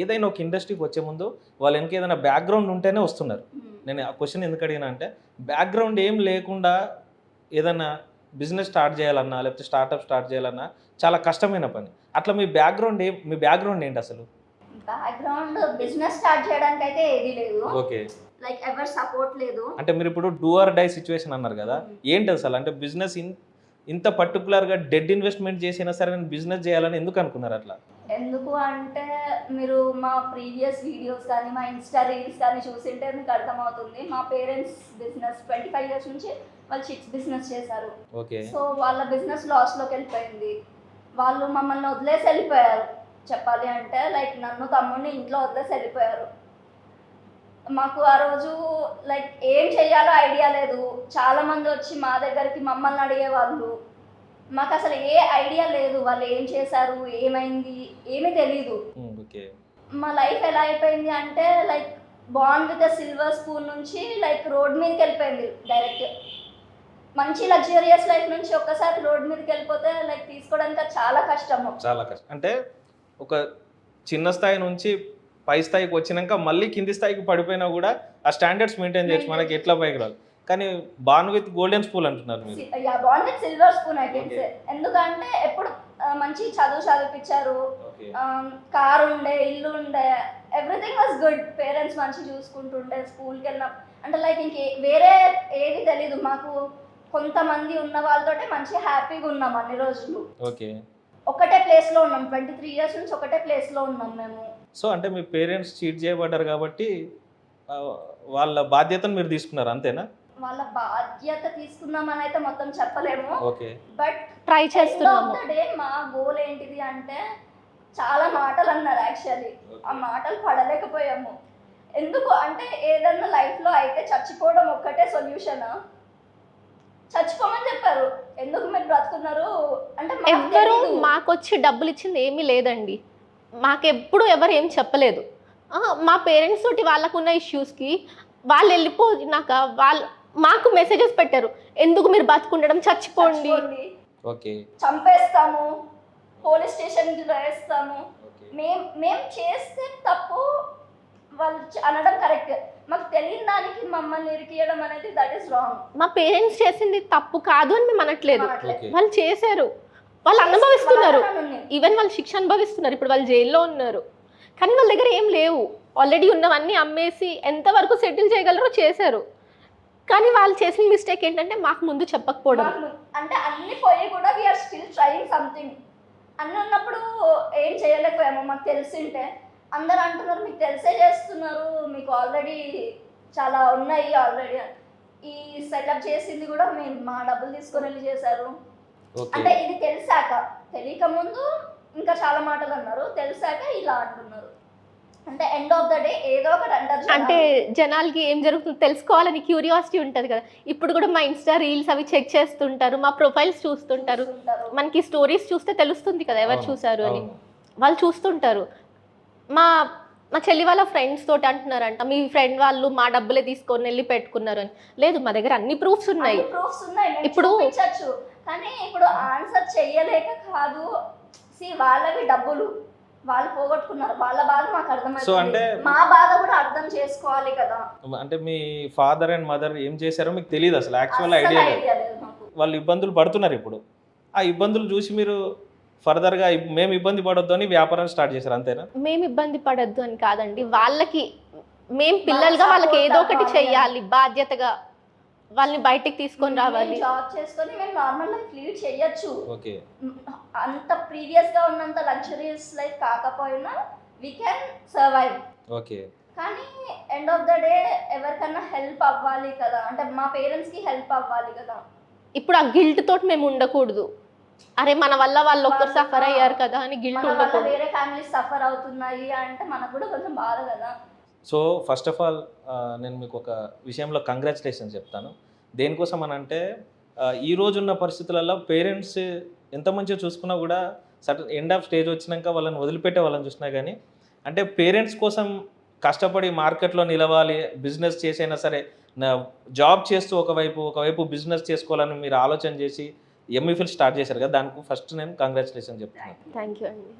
ఏదైనా ఒక ఇండస్ట్రీకి వచ్చే ముందు వాళ్ళు వెనక ఏదైనా బ్యాక్గ్రౌండ్ ఉంటేనే వస్తున్నారు. నేను ఆ క్వశ్చన్ ఎందుకు అడిగినా అంటే బ్యాక్గ్రౌండ్ ఏం లేకుండా ఏదైనా బిజినెస్ స్టార్ట్ చేయాలన్నా లేకపోతే స్టార్ట్అప్ స్టార్ట్ చేయాలన్నా చాలా కష్టమైన పని. అట్లా మీ బ్యాక్గ్రౌండ్ ఏం మీ బ్యాక్గ్రౌండ్ ఏంటి అసలు? బ్యాక్గ్రౌండ్ బిజినెస్ స్టార్ట్ చేయడానికి అయితే ఏది లేదు. ఓకే. లైక్ ఎవర్ సపోర్ట్ లేదు. అంటే మీరు ఇప్పుడు డూ ఆర్ డై సిచ్యువేషన్ అన్నారు కదా. ఏంటి అసలు? అంటే బిజినెస్ ఇంత పర్టికులర్గా డెడ్ ఇన్వెస్ట్మెంట్ చేసినా సరే నేను బిజినెస్ చేయాలని ఎందుకు అనుకున్నారు అట్లా? ఎందుకు అంటే మీరు మా ప్రీవియస్ వీడియోస్ కానీ మా ఇన్స్టా రీల్స్ కానీ చూసింటే మీకు అర్థమవుతుంది. మా parents business twenty five years నుంచి వాళ్ళు చిట్స్ బిజినెస్ చేశారు. ఓకే. సో వాళ్ళ బిజినెస్ లాస్లోకి వెళ్ళిపోయింది. వాళ్ళు మమ్మల్ని వదిలేసి వెళ్ళిపోయారు. చెప్పాలి అంటే లైక్ నన్ను తమ్ముడిని ఇంట్లో వదిలేసి వెళ్ళిపోయారు. మాకు ఆ రోజు లైక్ ఏం చెయ్యాలో ఐడియా లేదు. చాలా మంది వచ్చి మా దగ్గరికి మమ్మల్ని అడిగేవాళ్ళు. మాకు అసలు ఏ ఐడియా లేదు. వాళ్ళు ఏం చేశారు? ఏమైంది? ఏమీ తెలియదు ఓకే. మా లైఫ్ ఎలా అయిపోయింది అంటే లైక్ బాండ్ విత్ సిల్వర్ స్పూన్ నుంచి లైక్ రోడ్ మీదకి వెళ్ళిపోయింది డైరెక్ట్. మంచి లగ్జరియస్ లైఫ్ నుంచి ఒక్కసారి రోడ్ మీదకి వెళ్ళిపోతే లైక్ తీసుకోవడానికి చాలా కష్టము. చాలా కష్టం. అంటే ఒక చిన్న స్థాయి నుంచి పై స్థాయికి వచ్చినాక మళ్ళీ కింది స్థాయికి పడిపోయినా కూడా ఆ స్టాండర్డ్స్ మెయింటైన్ చేయొచ్చు. మనకి ఎట్లా పైకి రాదు. కానీ బాన్ విత్ గోల్డెన్ స్కూల్ అంటున్నారు మీరు. విత్ సిల్వర్ స్పూన్ ఎందుకంటే ఎప్పుడు మంచి చదువు చదివిపించారు. కార్ ఉండే ఇల్లు ఉండే ఎవ్రీథింగ్ వాజ్ గుడ్ పేరెంట్స్ మంచి చూసుకుంటుండే స్కూల్కి వెళ్ళిన అంటే లైక్ ఇంకే వేరే ఏది తెలీదు. మాకు కొంతమంది ఉన్న వాళ్ళతోటే మంచిగా హ్యాపీగా ఉన్నాం అన్ని రోజులు. ఓకే ఒకటే ప్లేస్లో ఉన్నాం. ట్వంటీ త్రీ ఇయర్స్ నుంచి ఒకటే ప్లేస్లో ఉన్నాం మేము. సో అంటే మీ పేరెంట్స్ చీట్ చేయబడ్డారు కాబట్టి వాళ్ళ బాధ్యతను మీరు తీసుకున్నారు అంతేనా? వాళ్ళ బాధ్యత తీసుకున్నామని అయితే మొత్తం చెప్పలేము. ఓకే. బట్ ట్రై చేస్తున్నాము. డే మా గోల్ ఏంటిది అంటే చాలా మాటలు అన్నారు యాక్చువల్లీ ఆ మాటలు పడలేకపోయాము. ఎందుకు అంటే ఏదన్నా లైఫ్లో అయితే చచ్చిపోవడం ఒక్కటే సొల్యూషన్ చచ్చిపోమని చెప్పారు. ఎందుకు మీరు బ్రతుకున్నారు? ఎవ్వరు తెలీదు. మాకు వచ్చి డబ్బులు ఇచ్చింది ఏమీ లేదండి. మాకెప్పుడు ఎవరు ఏం చెప్పలేదు. ఆ, మా పేరెంట్స్ తోటి వాళ్ళకున్న ఇష్యూస్కి వాళ్ళు వెళ్ళిపోయినాక వాళ్ళు మాకు మెసేజెస్ పెట్టారు. ఎందుకు మీరు బతుకుండడం? చచ్చిపోండి. ఓకే. చంపేస్తాము. పోలీస్ స్టేషన్కి వేస్తాము ఓకే. మేం మేము చేస్తే తప్పు వాళ్ళు అనడం కరెక్ట్. మాకు తెలియని దానికి మమ్మల్ని ఇరికియడం అనేది దట్ ఈస్ రాంగ్ మా పేరెంట్స్ చేసింది తప్పు కాదు అని మేము అనట్లేదు. వాళ్ళు చేశారు. వాళ్ళు అనుభవిస్తున్నారు. ఈవెన్ వాళ్ళు శిక్ష అనుభవిస్తున్నారు. ఇప్పుడు వాళ్ళు జైల్లో ఉన్నారు. కానీ వాళ్ళ దగ్గర ఏం లేవు. ఆల్రెడీ ఉన్నవన్నీ అమ్మేసి ఎంతవరకు సెటిల్ చేయగలరో చేశారు. కానీ వాళ్ళు చేసిన మిస్టేక్ ఏంటంటే మాకు ముందు చెప్పకపోవడం. అంటే అన్ని పోయి కూడా వీఆర్ స్టిల్ ట్రైయింగ్ సంథింగ్ అన్ని ఉన్నప్పుడు ఏం చేయలేకపోయాము. మాకు తెలిసింటే అందరు అంటున్నారు మీకు తెలిసే చేస్తున్నారు. మీకు ఆల్రెడీ చాలా ఉన్నాయి ఆల్రెడీ ఈ సెటప్ చేసింది కూడా మేము మా డబ్బులు తీసుకొని వెళ్ళి చేశారు. అంటే ఇది తెలిసాక తెలియక ముందు ఇంకా చాలా మాటలు అన్నారు. తెలిసాక ఇలా అంటున్నారు. అంటే ఎండ్ ఆఫ్ ద డే ఏదో ఒకటి అంటారు అంటే జనాలకి ఏం జరుగుతుందో తెలుసుకోవాలని క్యూరియాసిటీ ఉంటుంది కదా. ఇప్పుడు కూడా మా ఇన్స్టా రీల్స్ అవి చెక్ చేస్తుంటారు మా ప్రొఫైల్స్ చూస్తుంటారు. మనకి స్టోరీస్ చూస్తే తెలుస్తుంది కదా ఎవరు చూసారు అని. వాళ్ళు చూస్తుంటారు. మా మా చెల్లి వాళ్ళ ఫ్రెండ్స్ తోటి అంటున్నారంట మీ ఫ్రెండ్ వాళ్ళు మా డబ్బులే తీసుకొని వెళ్ళి పెట్టుకున్నారు అని. లేదు మా దగ్గర అన్ని ప్రూఫ్స్ ఉన్నాయి. proofs ఉన్నాయి. ఇప్పుడు- చూపించొచ్చు. కానీ ఇప్పుడు ఆన్సర్ చెయ్యలేక కాదు. సి వాళ్ళవి డబ్బులు. వాళ్ళు పోగొట్టుకున్నారు. వాళ్ళ బాధ మాకు అర్థమవుతుంది. అంటే- మా బాధ కూడా అర్థం చేసుకోవాలి కదా. అంటే మీ ఫాదర్ అండ్ మదర్ ఏం చేశారో మీకు తెలియదు అసలు. యాక్చువల్ అస్సలు ఐడియా లేదు. idea లేదు మాకు. వాళ్ళు ఇబ్బందులు పడుతున్నారు ఇప్పుడు. ఆ ఇబ్బందులు చూసి మీరు ఫర్దర్గా మేము ఇబ్బంది పడొద్దు అని వ్యాపారం స్టార్ట్ చేశారు అంతేనా? మేము ఇబ్బంది పడద్దు అని కాదండి. వాళ్ళకి మేము పిల్లలుగా వాళ్ళకి ఏదో ఒకటి చెయ్యాలి బాధ్యతగా వాళ్ళని బయటికి తీసుకొని రావాలి. జాబ్ చేసుకొని మేము నార్మల్ లైఫ్ లీడ్ చేయొచ్చు ఓకే. అంత ప్రీవియస్గా ఉన్నంత లగ్జరియస్ లైఫ్ కాకపోయినా వీ కెన్ సర్వైవ్ ఓకే. కానీ ఎండ్ ఆఫ్ ద డే ఎవరికన్నా హెల్ప్ అవ్వాలి కదా అంటే మా పేరెంట్స్కి హెల్ప్ అవ్వాలి కదా. ఇప్పుడు ఆ గిల్ట్ తోటి మేము ఉండకూడదు. అరే మన వల్ల వాళ్ళు ఒక్కరు సఫర్ అయ్యారు కదా అని గిల్ట్ ఉండకూడదు. వేరే ఫ్యామిలీస్ సఫర్ అవుతున్నాయి అంటే మనకు కూడా కొంచెం బాధ కదా. సో ఫస్ట్ ఆఫ్ ఆల్ నేను మీకు ఒక విషయంలో కంగ్రాచులేషన్స్ చెప్తాను. దేనికోసం అని అంటే ఈ రోజున్న పరిస్థితులలో పేరెంట్స్ ఎంత మంచిగా చూసుకున్నా కూడా సటన్ ఎండ్ ఆఫ్ స్టేజ్ వచ్చినాక వాళ్ళని వదిలిపెట్టే వాళ్ళని చూసినా కానీ అంటే పేరెంట్స్ కోసం కష్టపడి మార్కెట్లో నిలవాలి బిజినెస్ చేసైనా సరే నా జాబ్ చేస్తూ ఒకవైపు ఒకవైపు బిజినెస్ చేసుకోవాలని మీరు ఆలోచన చేసి ఎంఈఫిల్ స్టార్ట్ చేశారు కదా దానికి ఫస్ట్ నేను కంగ్రాచులేషన్ చెప్తున్నాను. థ్యాంక్ యూ అండి.